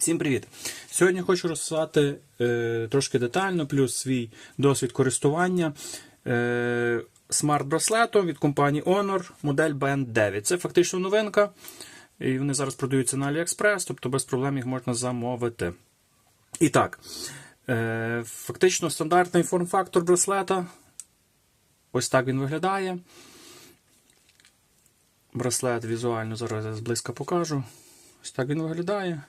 Всім привіт! Сьогодні хочу розказати е, трошки детально, плюс свій досвід користування е, смарт-браслетом від компанії Honor модель Band 9. Це фактично новинка, і вони зараз продаються на AliExpress, тобто без проблем їх можна замовити. І так, е, фактично стандартний форм-фактор браслета. Ось так він виглядає. Браслет візуально зараз я зблизька покажу. Ось так він виглядає.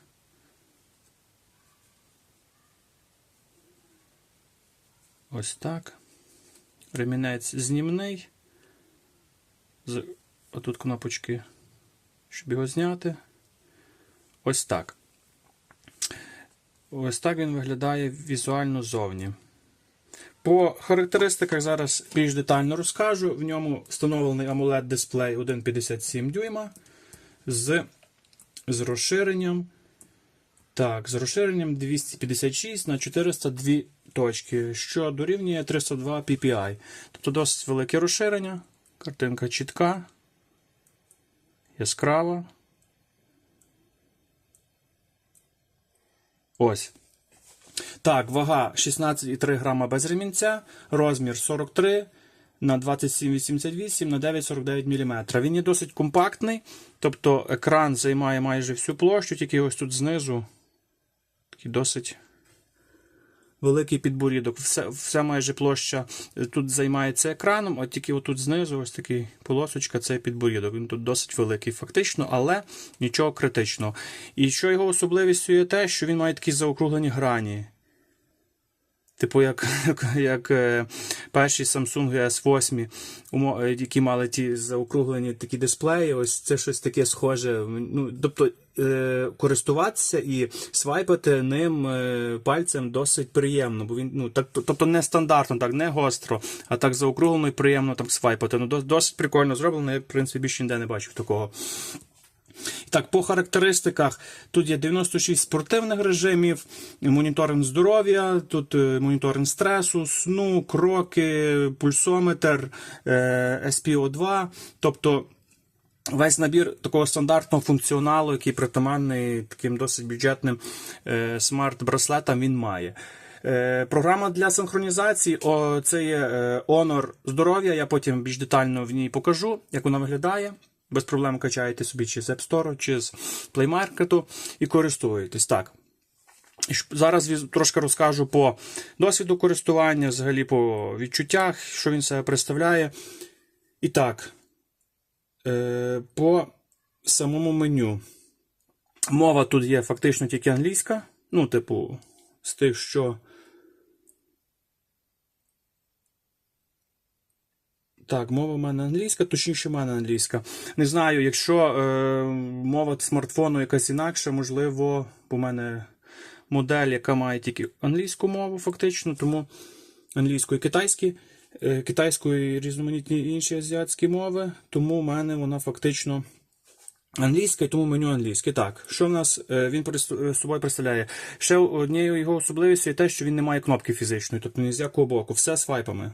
Ось так. Ремінець знімний. З... Отут кнопочки, щоб його зняти. Ось так. Ось так він виглядає візуально зовні. По характеристиках зараз більш детально розкажу. В ньому встановлений AMOLED дисплей 1,57 дюйма з, з розширенням. Так, з розширенням 256 на 402 точки, що дорівнює 302 ppi. Тобто досить велике розширення. Картинка чітка, яскрава. Ось. Так, вага 16,3 грама без ремінця, розмір 43 на 27,88 на 9,49 мм. Він є досить компактний, тобто екран займає майже всю площу, тільки ось тут знизу такий досить великий підборідок. Все, вся майже площа тут займається екраном, а тільки отут знизу ось такий полосочка це підборідок. Він тут досить великий, фактично, але нічого критичного. І що його особливістю є те, що він має такі заокруглені грані. Типу, як як е, перші Samsung S8, е, які мали ті заокруглені такі дисплеї, ось це щось таке схоже. Ну, тобто е, користуватися і свайпати ним пальцем досить приємно, бо він ну так, тобто не стандартно, так не гостро, а так заокруглено і приємно так свайпати. Ну, досить прикольно зроблено. Я в принципі більше ніде не бачив такого. Так, по характеристиках тут є 96 спортивних режимів, моніторинг здоров'я, тут е, моніторинг стресу, сну, кроки, пульсометр, е, SPO2. Тобто весь набір такого стандартного функціоналу, який притаманний таким досить бюджетним е, смарт-браслетам, він має. Програма для синхронізації о, це є Honor здоров'я. Я потім більш детально в ній покажу, як вона виглядає. Без проблем качаєте собі чи з App Store, чи з Play Market і користуєтесь. Так. Зараз трошки розкажу по досвіду користування, взагалі по відчуттях, що він себе представляє. І так, е, по самому меню. Мова тут є фактично тільки англійська. Ну, типу, з тих, що. Так, мова в мене англійська, точніше, в мене англійська. Не знаю, якщо е, мова смартфону якась інакша, можливо, бо мене модель, яка має тільки англійську мову, фактично, тому англійську і китайські, е, китайською і різноманітні інші азіатські мови, тому в мене вона фактично. Англійська, тому меню англійське. Так, що в нас е, він е, собою представляє? Ще однією його особливістю є те, що він не має кнопки фізичної, тобто ні з якого боку, все свайпами.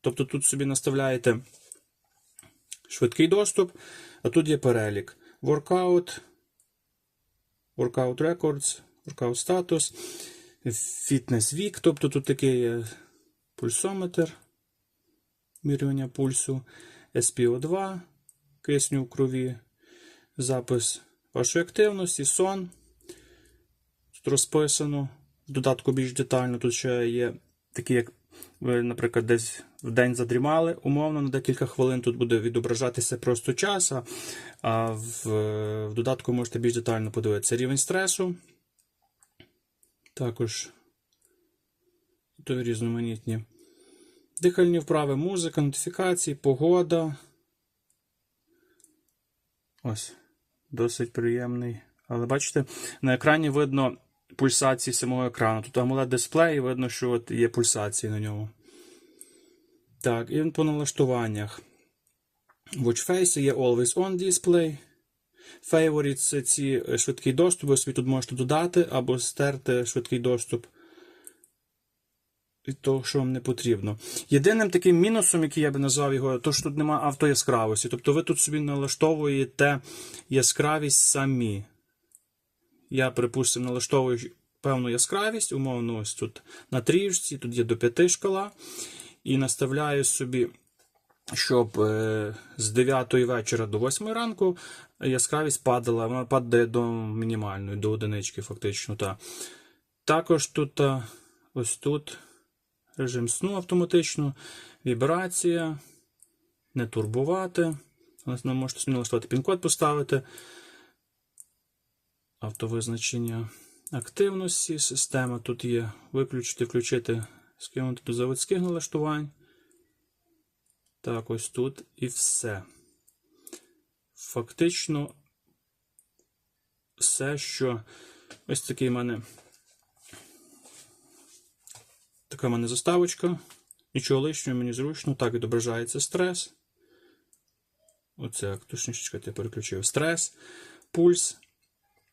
Тобто тут собі наставляєте швидкий доступ, а тут є перелік. Workout, Workout Records, Workout Status, Fitness Week, тобто тут такий пульсометр, мірювання пульсу, SPO2, кисню в крові, запис вашої активності, сон. Тут розписано. В додатку більш детально. Тут ще є такі, як ви, наприклад, десь в день задрімали, умовно, на декілька хвилин. Тут буде відображатися просто час, а- в, в додатку можете більш детально подивитися. Рівень стресу. Також то різноманітні. Дихальні вправи, музика, нотифікації, погода. Ось. Досить приємний. Але бачите, на екрані видно пульсації самого екрану. Тут AMOLED дисплей, і видно, що от є пульсації на ньому. Так, і по налаштуваннях. Watch Face є Always On Display. Favorites це ці е, швидкий доступ. Ви тут можете додати або стерти швидкий доступ від того, що вам не потрібно. Єдиним таким мінусом, який я би назвав його, то що тут немає автояскравості. Тобто ви тут собі налаштовуєте яскравість самі. Я, припустимо, налаштовую певну яскравість, умовно, ось тут на тріжці, тут є до 5 шкала. І наставляю собі, щоб е, з 9 вечора до 8 ранку яскравість падала, вона падає до мінімальної, до одинички, фактично. Та. Також тут, ось тут режим сну автоматично, вібрація, не турбувати. Ви можете налаштувати пін-код поставити. Автовизначення активності системи. Тут є виключити, включити, скинути до заводських налаштувань. Так, ось тут і все. Фактично, все, що ось такий в мене така в мене заставочка. Нічого лишнього, мені зручно. Так відображається стрес. Оце точніше я переключив. Стрес, пульс,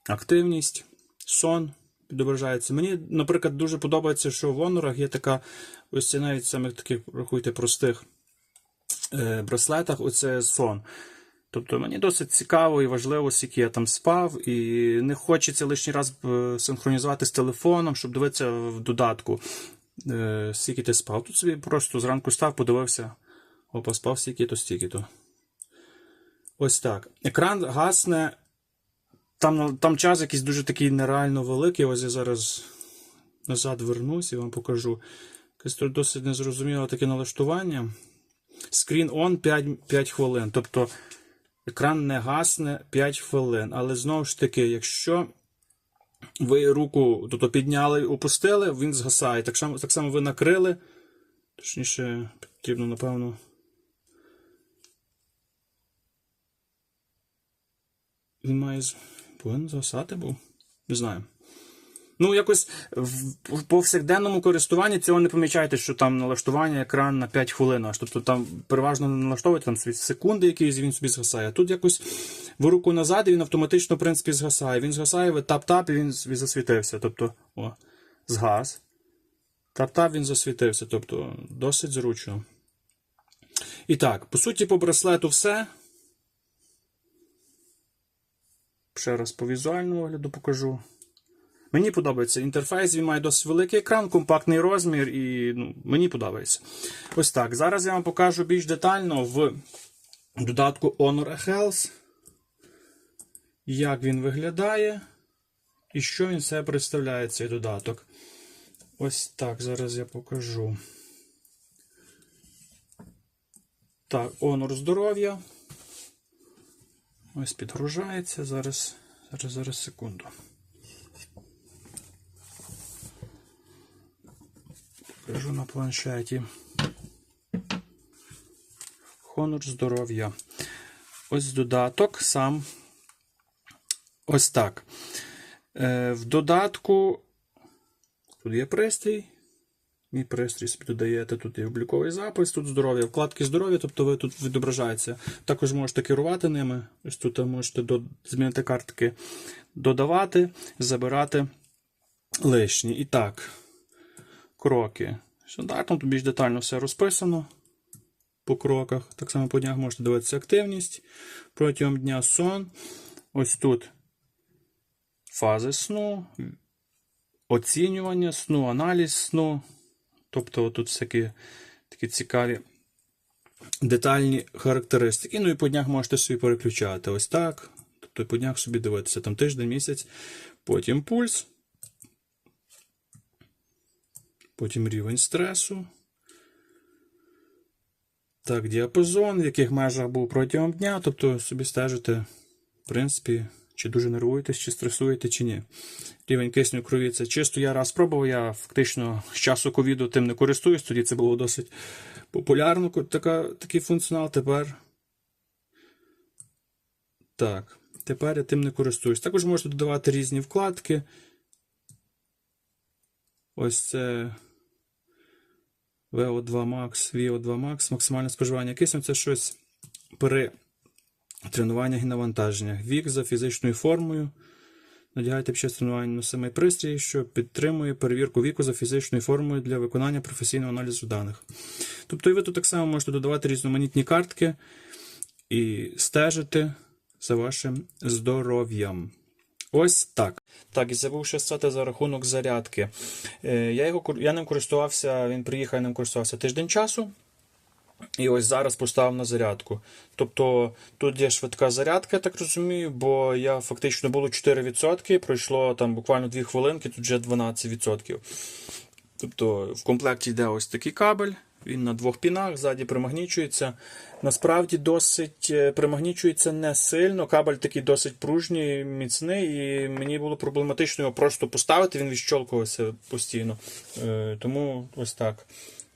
активність, сон відображається. Мені, наприклад, дуже подобається, що в Honor є така, ось навіть самих таких, рахуйте, простих е, браслетах, оце сон. Тобто мені досить цікаво і важливо, скільки я там спав, і не хочеться лишній раз е, синхронізувати з телефоном, щоб дивитися в додатку, е, скільки ти спав. Тут собі просто зранку став, подивився, опа, спав стільки-то, стільки-то. Ось так. Екран гасне. Там, там час якийсь дуже такий нереально великий. Ось я зараз назад вернусь і вам покажу. Якесь тут досить незрозуміле таке налаштування. Скрін on 5, 5 хвилин. Тобто екран не гасне 5 хвилин. Але знову ж таки, якщо ви руку тобто, підняли опустили, він згасає. Так само, так само ви накрили. Точніше, потрібно, напевно. Він має повинен згасати був? Не знаю. Ну, якось в повсякденному користуванні цього не помічаєте, що там налаштування екран на 5 хвилин. Аж тобто там переважно налаштовуєте там секунди якісь, він собі згасає. А тут якось в руку назад і він автоматично, в принципі, згасає. Він згасає, ви тап-тап, і він засвітився. Тобто, о, згас. Тап-тап він засвітився. Тобто, досить зручно. І так, по суті, по браслету все. Ще раз по візуальному огляду покажу. Мені подобається інтерфейс, він має досить великий екран, компактний розмір, і ну, мені подобається. Ось так. Зараз я вам покажу більш детально в додатку Honor Health, як він виглядає і що він себе представляє, цей додаток. Ось так, зараз я покажу. Так, Honor здоров'я. Ось підгружається. Зараз, зараз, зараз, секунду. Покажу на планшеті. Honor здоров'я. Ось додаток сам. Ось так. Е, в додатку. Тут є пристрій. Мій пристрій собі додаєте, тут є обліковий запис, тут здоров'я, вкладки здоров'я, тобто ви тут відображається. Також можете керувати ними. Ось тут можете до, змінити картки, додавати, забирати лишні. І так, кроки. Стандартно, тут більш детально все розписано по кроках. Так само по днях можете дивитися активність. Протягом дня сон. Ось тут фази сну, оцінювання сну, аналіз сну. Тобто тут всякі такі цікаві детальні характеристики. Ну і по днях можете собі переключати. Ось так. Тобто по днях собі дивитися там тиждень, місяць, потім пульс, потім рівень стресу. Так, діапазон, в яких межах був протягом дня, тобто собі стежите, в принципі, чи дуже нервуєтесь, чи стресуєте, чи ні. Рівень кисню крові це чисто я раз пробував, я фактично з часу ковіду тим не користуюсь, тоді це було досить популярно, така, такий функціонал. Тепер. Так, тепер я тим не користуюсь. Також можете додавати різні вкладки. Ось це. VO2 Max, VO2 Max, максимальне споживання кисню це щось при тренуваннях і навантаженнях. Вік за фізичною формою. Надягайте під час тренування на самий пристрій, що підтримує перевірку віку за фізичною формою для виконання професійного аналізу даних. Тобто, і ви тут так само можете додавати різноманітні картки і стежити за вашим здоров'ям. Ось так. Так, і забув ще сказати за рахунок зарядки. Е, Я, його, я ним користувався, він приїхав, я ним користувався тиждень часу. І ось зараз поставив на зарядку. Тобто тут є швидка зарядка, я так розумію, бо я фактично було 4%, пройшло там буквально 2 хвилинки, тут вже 12%. Тобто в комплекті йде ось такий кабель, він на двох пінах, ззаді примагнічується. Насправді досить е, примагнічується не сильно. Кабель такий досить пружній, міцний, і мені було проблематично його просто поставити, він відщолкувався постійно. Е, Тому ось так.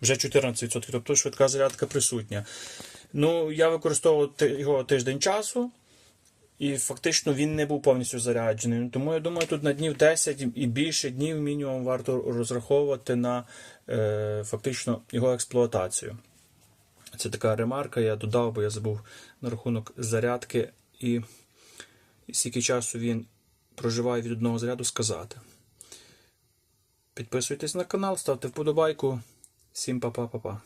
Вже 14%, тобто швидка зарядка присутня. Ну, я використовував його тиждень часу. І фактично він не був повністю заряджений. Тому я думаю, тут на днів 10 і більше днів мінімум варто розраховувати на е, фактично його експлуатацію. Це така ремарка, я додав, бо я забув на рахунок зарядки і, скільки часу він проживає від одного заряду сказати. Підписуйтесь на канал, ставте вподобайку. Всім па-па-па-па.